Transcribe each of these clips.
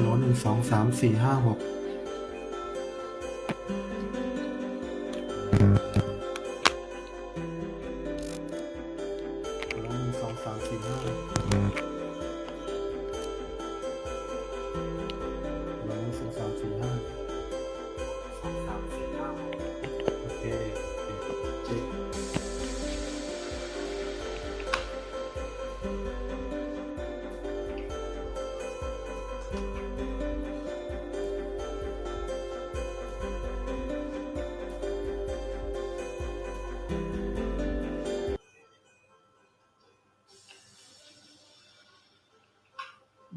โหลหนึ่งสองสามสี่ห้าหก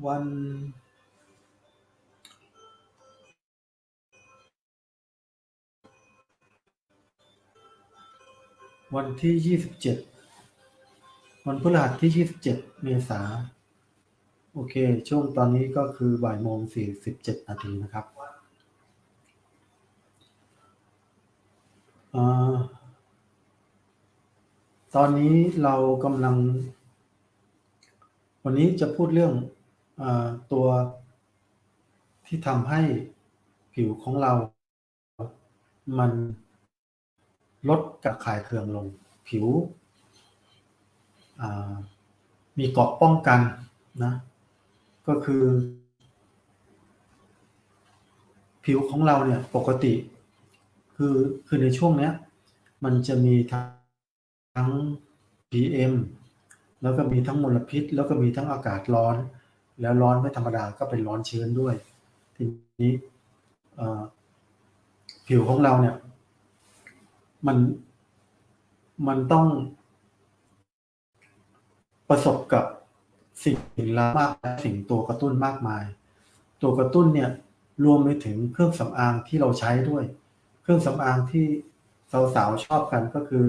วันวันที่ยี่สิบเจ็ดวันพฤหัสที่ยี่สิบเจ็ดเมษาโอเค ช่วงตอนนี้ก็คือบ่ายโมงสี่สิบเจ็ดนาทีนะครับอตอนนี้เรากำลัง วันนี้จะพูดเรื่อง ตัวที่ทำให้ผิวของเรา มันลดกระคายเคืองลง ผิว มีเกราะป้องกันนะ ก็คือ ผิวของเราเนี่ยปกติ คือคือในช่วงเนี้ย มันจะมีทั้ง PM แล้วก็มีทั้งมลพิษ แล้วก็มีทั้งอากาศร้อน แล้วร้อนไม่ธรรมดาก็เป็นร้อนชื้นด้วย ทีนี้ผิวของเราเนี่ย มันมันต้องประสบกับสิ่งล้ามากและสิ่งตัวกระตุ้นมากมาย ตัวกระตุ้นเนี่ยรวมไปถึงเครื่องสำอางที่เราใช้ด้วย เครื่องสำอางที่สาวๆชอบกันก็คือ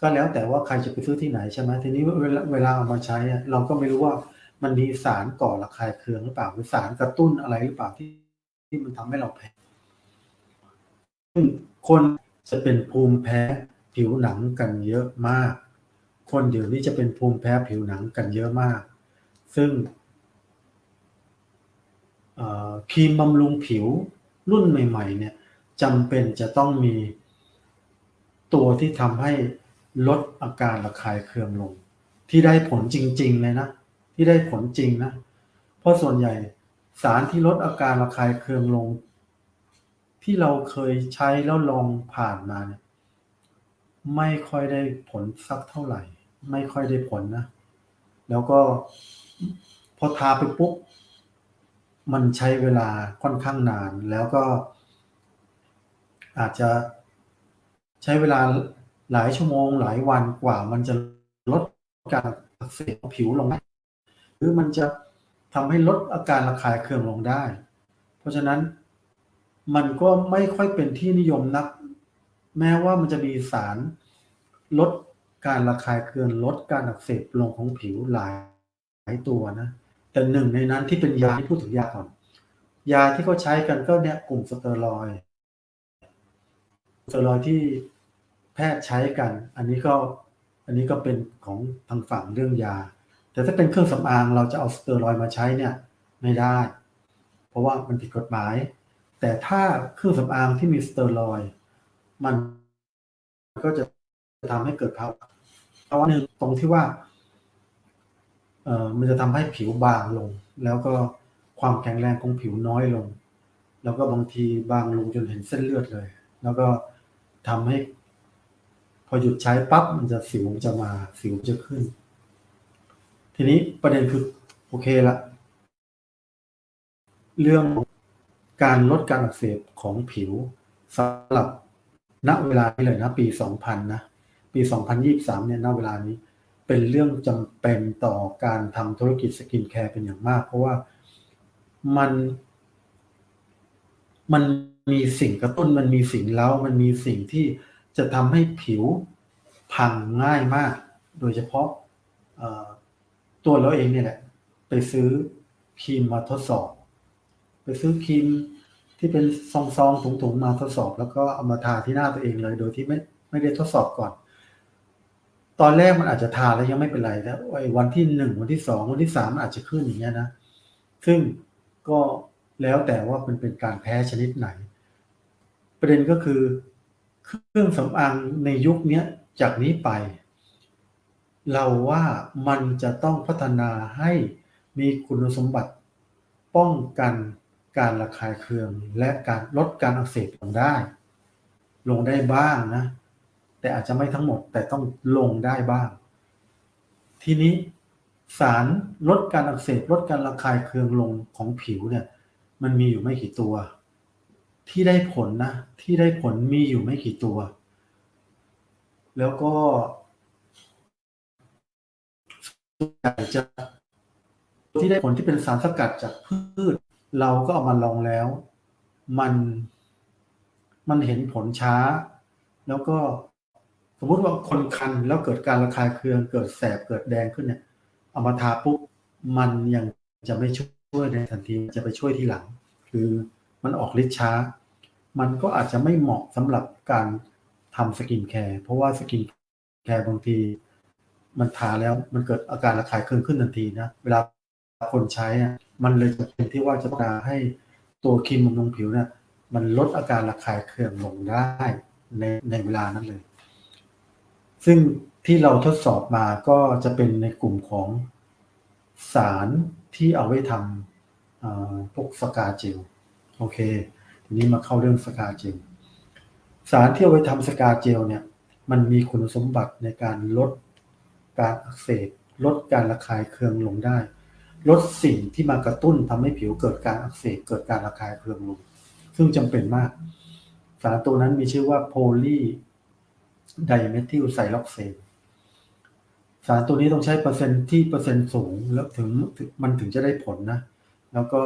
ก็แล้วแต่ว่าใครจะไปซื้อที่ไหนใช่ไหมทีนี้เวลาเวลาเอามาใช้เราก็ไม่รู้ว่า มันมีสารก่อระคายเคืองหรือเปล่าหรือสารกระตุ้นอะไรหรือเปล่าที่ ที่มันทำให้เราแพ้ซึ่งคนจะเป็นภูมิแพ้ผิวหนังกันเยอะมาก คนเดี๋ยวนี้จะเป็นภูมิแพ้ผิวหนังกันเยอะมาก ซึ่งครีมบำรุงผิวรุ่นใหม่ ๆ เนี่ยจำเป็นจะต้องมีตัวที่ทำให้ลดอาการระคายเคืองลง ที่ได้ผลจริง ๆ เลยนะ ที่ได้ผลจริงนะ เพราะส่วนใหญ่สารที่ลดอาการระคายเคืองลง ที่เราเคยใช้แล้วลองผ่านมาเนี่ยไม่ค่อยได้ผลสักเท่าไหร่ ไม่ค่อยได้ผลนะ แล้วก็พอทาไปปุ๊บมันใช้เวลาค่อนข้างนาน แล้วก็ อาจจะใช้เวลาหลายชั่วโมง หลายวันกว่า มันจะลดการอักเสบของผิวลงได้ รือมันจะทำให้ลดอาการระคายเคืองลงได้ เพราะฉะนั้นมันก็ไม่ค่อยเป็นที่นิยมนัก แม้ว่ามันจะมีสารลดการระคายเคืองลดการอักเสบลงของผิวหลายหลายตัวนะ แต่หนึ่งในนั้นที่เป็นยาที่พูดถึงยาก่อน ยาที่เขาใช้กันก็เนี่ยกลุ่มสเตียรอยสเตียรอยที่แพทย์ใช้กัน อันนี้ก็อันนี้ก็เป็นของทางฝั่งเรื่องยา แต่ถ้าเป็นเครื่องสำอางเราจะเอาสเตียรอยมาใช้เนี่ยไม่ได้ เพราะว่ามันผิดกฎหมาย แต่ถ้าเครื่องสำอางที่มีสเตียรอยมันก็จะทำให้เกิดภาวะภาวะหนึ่งตรงที่ว่าเอ่อมันจะทำให้ผิวบางลง แล้วก็ความแข็งแรงของผิวน้อยลง แล้วก็บางทีบางลงจนเห็นเส้นเลือดเลย แล้วก็ทำให้ พอหยุดใช้ปั๊บมันจะสิวจะมาสิวจะขึ้น ทีนี้ประเด็นคือโอเคละ เรื่องของการลดการอักเสบของผิวสำหรับณเวลานี้เลยนะ ปี 2000 นะ ปี 2023 เนี่ยณเวลานี้เป็นเรื่องจำเป็นต่อการทำธุรกิจสกินแคร์เป็นอย่างมาก เพราะว่ามัน มันมีสิ่งกระตุ้นมันมีสิ่งเล้า มันมีสิ่งที่จะทำให้ผิวพังง่ายมาก โดยเฉพาะ ตัวเราเองเนี่ยแหละ ไปซื้อครีมมาทดสอบ ไปซื้อครีมที่เป็นซองๆถุงๆมาทดสอบ แล้วก็เอามาทาที่หน้าตัวเองเลย โดยที่ไม่ไม่ได้ทดสอบก่อน ตอนแรกมันอาจจะทาแล้วยังไม่เป็นไรแล้วไอ้วันที่หนึ่งวันที่สองวันที่สามมันอาจจะขึ้นอย่างเงี้ยนะซึ่งก็แล้วแต่ว่ามันเป็นการแพ้ชนิดไหน ประเด็นก็คือเครื่องสำอางในยุคนี้จากนี้ไป เราว่ามันจะต้องพัฒนาให้มีคุณสมบัติป้องกันการระคายเคือง และการลดการอักเสบลงได้ ลงได้บ้างนะ แต่อาจจะไม่ทั้งหมดแต่ต้องลงได้บ้าง ทีนี้สารลดการอักเสบลดการระคายเคืองลงของผิวเนี่ยมันมีอยู่ไม่กี่ตัว ที่ได้ผลนะ ที่ได้ผลมีอยู่ไม่กี่ตัว แล้วก็ จะที่ได้ผลที่เป็นสารสกัดจากพืช เราก็เอามาลองแล้ว มันมันเห็นผลช้า แล้วก็สมมุติว่าคนคันแล้วเกิดการระคายเคืองเกิดแสบเกิดแดงขึ้นเนี่ยเอามาทาปุ๊บมันยังจะไม่ช่วยในทันทีจะไปช่วยทีหลัง คือมันออกฤทธิ์ช้า มันก็อาจจะไม่เหมาะสำหรับการทำสกินแคร์เพราะว่าสกินแคร์บางที มันทาแล้วมันเกิดอาการระคายเคืองขึ้นทันทีนะเวลาคนใช้อะมันเลยจะเป็นที่ว่าจะต้องการให้ตัวครีมบำรุงผิวเนี่ยมันลดอาการระคายเคืองลงได้ในในเวลานั้นเลย ซึ่งที่เราทดสอบมาก็จะเป็นในกลุ่มของสารที่เอาไว้ทำพวกสกาเจลโอเค ทีนี้มาเข้าเรื่องสกาเจลสารที่เอาไว้ทำสกาเจลเนี่ย มันมีคุณสมบัติในการลด การอักเสบลดการระคายเคืองลงได้ ลดสิ่งที่มากระตุ้นทำให้ผิวเกิดการอักเสบเกิดการระคายเคืองลง ซึ่งจำเป็นมาก สารตัวนั้นมีชื่อว่าโพลีไดเมทิลไซล็อกเซนสารตัวนี้ต้องใช้เปอร์เซ็นต์ที่เปอร์เซ็นต์สูง แล้วถึงมันถึงจะได้ผลนะ แล้วก็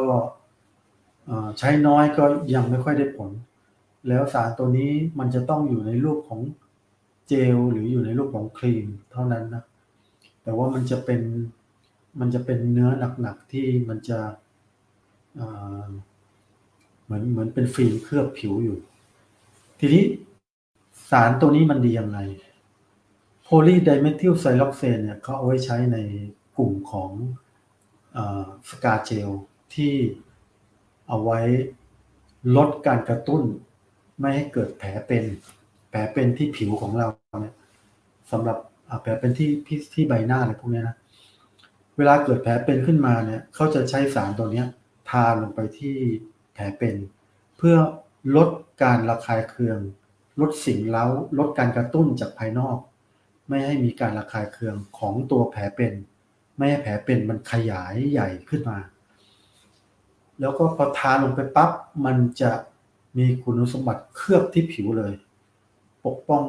ใช้น้อยก็ยังไม่ค่อยได้ผล แล้วสารตัวนี้มันจะต้องอยู่ในรูปของเจลหรืออยู่ในรูปของครีมเท่านั้นนะ แต่ว่ามันจะเป็นมันจะเป็นเนื้อหนักๆที่มันจะเหมือนเหมือนเป็นฟิล์มเคลือบผิวอยู่ ทีนี้สารตัวนี้มันดียังไงโพลีไดเมทิลไซล็อกเซนเนี่ยเขาเอาไว้ใช้ในกลุ่มของสกาเจลที่เอาไว้ลดการกระตุ้น ไม่ให้เกิดแผลเป็น แผลเป็นที่ผิวของเราเนี่ยสำหรับ แผลเป็นที่ที่ใบหน้าอะไรพวกนี้นะเวลาเกิดแผลเป็นขึ้นมาเนี่ยเขาจะใช้สารตัวนี้ทาลงไปที่แผลเป็น เพื่อลดการระคายเคือง ลดสิ่งเล้า ลดการกระตุ้นจากภายนอก ไม่ให้มีการระคายเคืองของตัวแผลเป็น ไม่ให้แผลเป็นมันขยายใหญ่ขึ้นมา แล้วก็พอทาลงไปปั๊บมันจะมีคุณสมบัติเคลือบที่ผิวเลย ปกป้อง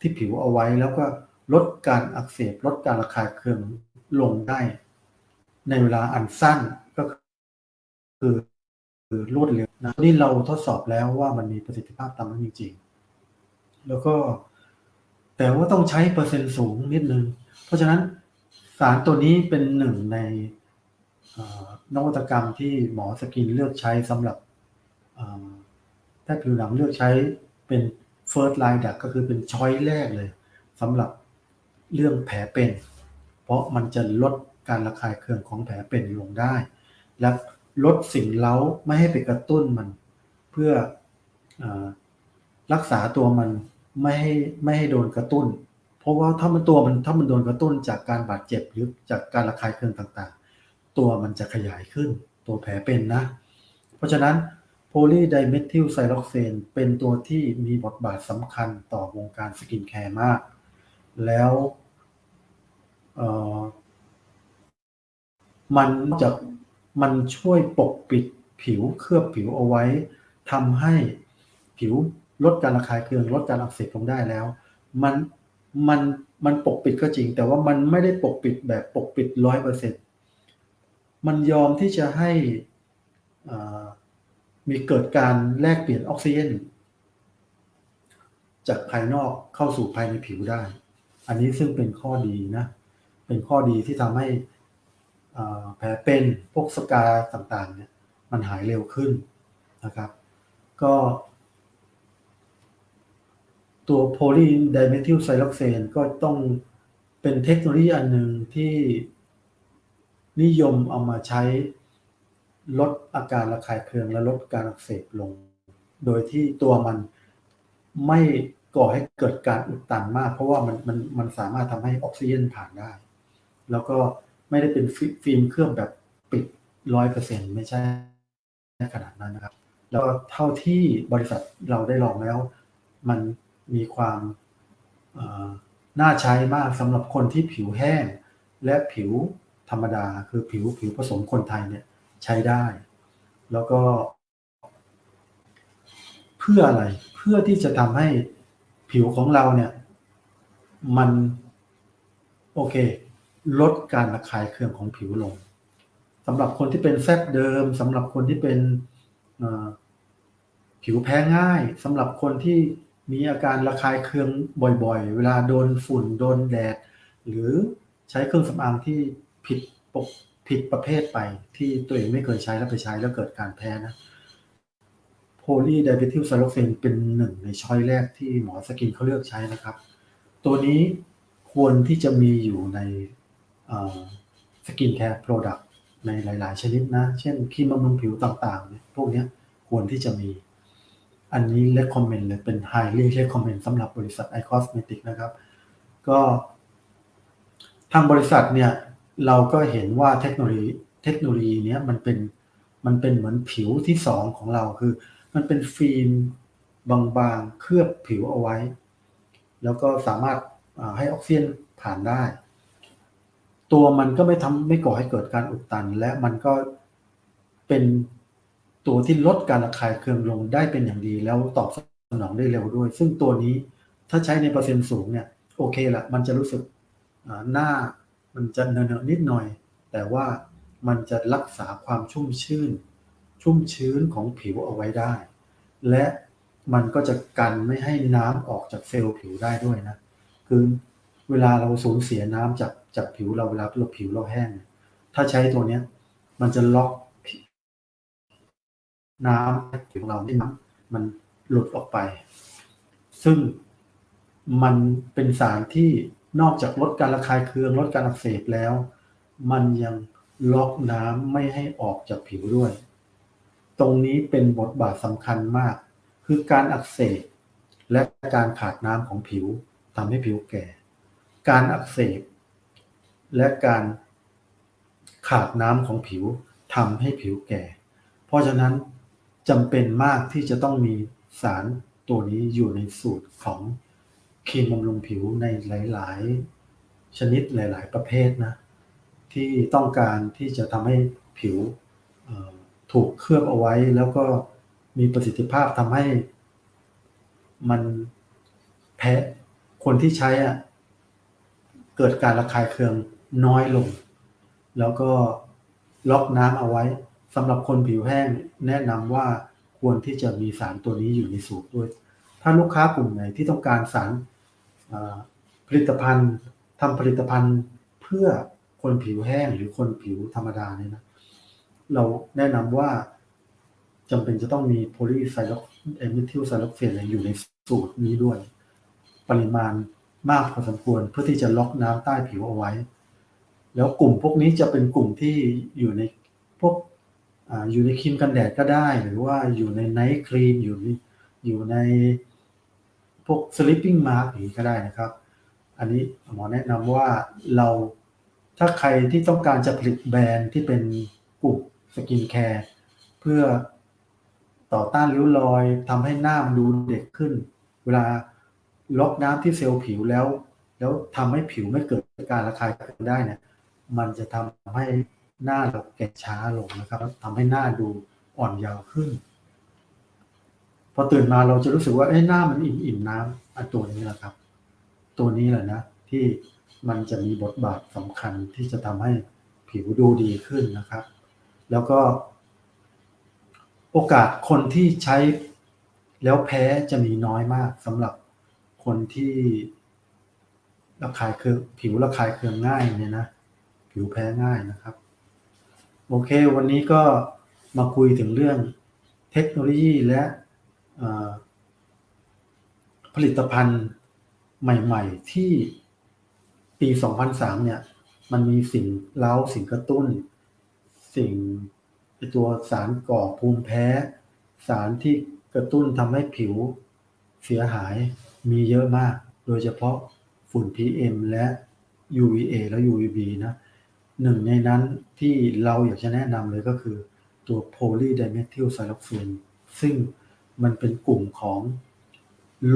ที่ผิวเอาไว้แล้วก็ ลดการอักเสบ ลดการระคายเคืองลงได้ ในเวลาอันสั้นก็คือคือรวดเร็วนะนี่เราทดสอบแล้วว่ามันมีประสิทธิภาพตามนั้นจริงๆ แล้วก็แต่ว่าต้องใช้เปอร์เซ็นต์สูงนิดนึง เพราะฉะนั้นสารตัวนี้เป็นหนึ่งในนวัตกรรมที่หมอสกินเลือกใช้สำหรับถ้าผิวหนังเลือกใช้เป็น first line ดักก็คือเป็นช้อยแรกเลยสำหรับ เรื่องแผลเป็น เพราะมันจะลดการระคายเคืองของแผลเป็นลงได้ และลดสิ่งเล้าไม่ให้ไปกระตุ้นมัน เพื่ออรักษาตัวมันไม่ให้ไม่ให้โดนกระตุ้น เพราะว่าถ้ามันตัวมันถ้ามันโดนกระตุ้นจากการบาดเจ็บหรือจากการระคายเคืองต่างๆ ตัวมันจะขยายขึ้น ตัวแผลเป็นนะ เพราะฉะนั้นโพลีไดเมทิลไซล็อกเซนเป็นตัวที่มีบทบาทสำคัญต่อวงการสกินแคร์มาก แล้วมันจะมันช่วยปกปิดผิวเคลือบผิวเอาไว้ทำให้ผิวลดการระคายเคืองลดการอักเสบลงได้แล้ว มันมันมันปกปิดก็จริง แต่ว่ามันไม่ได้ปกปิดแบบปกปิดร้อยเปอร์เซ็นมันยอมที่จะให้มีเกิดการแลกเปลี่ยนออกซิเจนจากภายนอกเข้าสู่ภายในผิวได้ อันนี้ซึ่งเป็นข้อดีนะ เป็นข้อดีที่ทำให้แผลเป็นพวกสกาต่างๆเนี่ยมันหายเร็วขึ้นนะครับ ก็ตัวโพลีไดเมทิลไซล็อกเซนก็ต้องเป็นเทคโนโลยีอันหนึ่งที่นิยมเอามาใช้ลดอาการระคายเคืองและลดการอักเสบลง โดยที่ตัวมันไม่ ก่อให้เกิดการอุดตันมาก เพราะว่ามันมันมันสามารถทำให้ออกซิเจนผ่านได้ แล้วก็ไม่ได้เป็นฟิล์มเคลือบแบบปิดร้อยเปอร์เซ็นไม่ใช่ขนาดนั้นนะครับ แล้วเท่าที่บริษัทเราได้ลองแล้ว มันมีความน่าใช้มากสำหรับคนที่ผิวแห้ง และผิวธรรมดาคือผิวผิวผสมคนไทยเนี่ยใช้ได้ แล้วก็ เพื่ออะไรเพื่อที่จะทำให้ ผิวของเราเนี่ย มันโอเค ลดการระคายเคืองของผิวลงสำหรับคนที่เป็นแซดเดิมสำหรับคนที่เป็นผิวแพ้ง่ายสำหรับคนที่มีอาการระคายเคืองบ่อยๆ เวลาโดนฝุ่นโดนแดด หรือใช้เครื่องสำอางที่ผิดปกผิดประเภทไปที่ตัวเองไม่เคยใช้แล้วไปใช้แล้วเกิดการแพ้นะ โพลีไดเบทิลไซโลเฟนเป็นหนึ่งในช้อยแรกที่หมอสกินเขาเลือกใช้นะครับ ตัวนี้ควรที่จะมีอยู่ในสกินแคร์โปรดักต์ในหลาย ๆ ชนิดนะ เช่นครีมบำรุงผิวต่างๆเนี่ยพวกนี้ควรที่จะมี อันนี้ recommend เลยเป็น highly recommend สำหรับบริษัท i cosmetic นะครับ ก็ทางบริษัทเนี่ยเราก็เห็นว่าเทคโนโลยีเทคโนโลยีเนี้มันเป็นมันเป็นเหมือนผิวที่สองของเราคือ มันเป็นฟิล์มบางๆ เคลือบผิวเอาไว้ แล้วก็สามารถให้ออกซิเจนผ่านได้ ตัวมันก็ไม่ทำไม่ก่อให้เกิดการอุดตัน และมันก็เป็นตัวที่ลดการระคายเคืองลงได้เป็นอย่างดี แล้วตอบสนองได้เร็วด้วย ซึ่งตัวนี้ถ้าใช้ในเปอร์เซ็นต์สูงเนี่ยโอเคละมันจะรู้สึกหน้ามันจะเนอะนิดหน่อย แต่ว่ามันจะรักษาความชุ่มชื้น ชุ่มชื้นของผิวเอาไว้ได้ และมันก็จะกันไม่ให้น้ำออกจากเซลล์ผิวได้ด้วยนะ คือเวลาเราสูญเสียน้ำจากจากผิวเราเวลาเราผิวเราแห้ง ถ้าใช้ตัวเนี้ย มันจะล็อกน้ำผิวเราไม่น้ำมันหลุดออกไป ซึ่งมันเป็นสารที่นอกจากลดการระคายเคืองลดการอักเสบแล้ว มันยังล็อกน้ำไม่ให้ออกจากผิวด้วย ตรงนี้เป็นบทบาทสำคัญมาก คือการอักเสบและการขาดน้ำของผิวทำให้ผิวแก่ การอักเสบและการขาดน้ำของผิวทำให้ผิวแก่ เพราะฉะนั้นจำเป็นมากที่จะต้องมีสารตัวนี้อยู่ในสูตรของครีมบำรุงผิวในหลาย ๆ ชนิดหลาย ๆ ประเภทนะ ที่ต้องการที่จะทำให้ผิว ถูกเคลือบเอาไว้ แล้วก็มีประสิทธิภาพทำให้ มันแพ้คนที่ใช้อะเกิดการระคายเคืองน้อยลง แล้วก็ล็อกน้ำเอาไว้สำหรับคนผิวแห้งแนะนำว่าควรที่จะมีสารตัวนี้อยู่ในสูตรด้วย ถ้าลูกค้ากลุ่มไหนที่ต้องการสารผลิตภัณฑ์ทำผลิตภัณฑ์เพื่อคนผิวแห้งหรือคนผิวธรรมดาเนี่ยนะ เราแนะนำว่าจำเป็นจะต้องมีโพลีไซโลเอมิทิลไซโลเฟนอยู่ในสูตรนี้ด้วย ปริมาณมากพอสมควรเพื่อที่จะล็อกน้ำใต้ผิวเอาไว้ แล้วกลุ่มพวกนี้จะเป็นกลุ่มที่อยู่ในพวกออยู่ในครีมกันแดดก็ได้ หรือว่าอยู่ในไนท์ครีมอยู่ในอยู่ในพวก sleeping mask อย่างนี้ก็ได้นะครับ อันนี้หมอแนะนำว่าเราถ้าใครที่ต้องการจะผลิตแบรนด์ที่เป็นกลุ่ม กินแคร์เพื่อต่อต้านริ้วรอยทำให้หน้ามันดูเด็กขึ้น เวลาล็อกน้ำที่เซลล์ผิวแล้ว แล้วทำให้ผิวไม่เกิดการระคายเคืองได้เนี่ย มันจะทำให้หน้าเราแก่ช้าลงนะครับทำให้หน้าดูอ่อนเยาว์ขึ้น พอตื่นมาเราจะรู้สึกว่าเอ้หน้ามันอิ่มอิ่มน้ำอันตัวนี้แหละครับ ตัวนี้แหละนะที่มันจะมีบทบาทสำคัญที่จะทำให้ผิวดูดีขึ้นนะครับ แล้วก็ โอกาสคนที่ใช้แล้วแพ้จะมีน้อยมากสำหรับคนที่ระคายเคืองผิวระคายเคืองง่ายเนี่ยนะ ผิวแพ้ง่ายนะครับ โอเค วันนี้ก็มาคุยถึงเรื่องเทคโนโลยีและผลิตภัณฑ์ใหม่ ๆ ที่ปี 2003 เนี่ย มันมีสิ่งเล้าสิ่งกระตุ้น สิ่งตัวสารก่อภูมิแพ้ สารที่กระตุ้นทำให้ผิวเสียหายมีเยอะมาก โดยเฉพาะฝุ่น PM และ UVA และ UVB นะหนึ่งในนั้นที่เราอยากจะแนะนำเลยก็คือตัว polydimethylsiloxane ซึ่งมันเป็นกลุ่มของ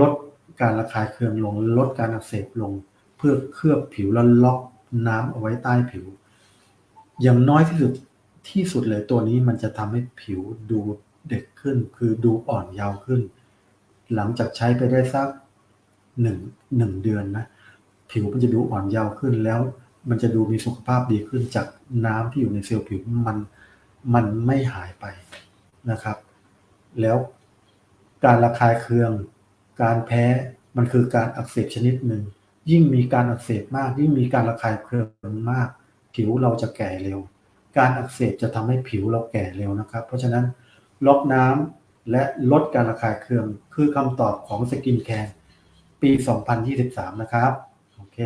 ลดการระคายเคืองลง ลดการอักเสบลง เพื่อเคลือบผิวแล้วล็อกน้ำเอาไว้ใต้ผิว อย่างน้อยที่สุด ที่สุดเลยตัวนี้มันจะทำให้ผิวดูเด็กขึ้น คือดูอ่อนเยาว์ขึ้น หลังจากใช้ไปได้สักหนึ่งหนึ่งเดือนนะ ผิวมันจะดูอ่อนเยาว์ขึ้นแล้ว มันจะดูมีสุขภาพดีขึ้นจากน้ำที่อยู่ในเซลล์ผิวมันมันไม่หายไปนะครับ แล้วการระคายเคือง การแพ้มันคือการอักเสบชนิดหนึ่งยิ่งมีการอักเสบมาก ยิ่งมีการระคายเคืองมาก ผิวเราจะแก่เร็ว การอักเสบจะทำให้ผิวเราแก่เร็วนะครับ เพราะฉะนั้นล็อกน้ำและลดการระคายเคือง คือคำตอบของสกินแคร์ปี 2023 นะครับ โอเค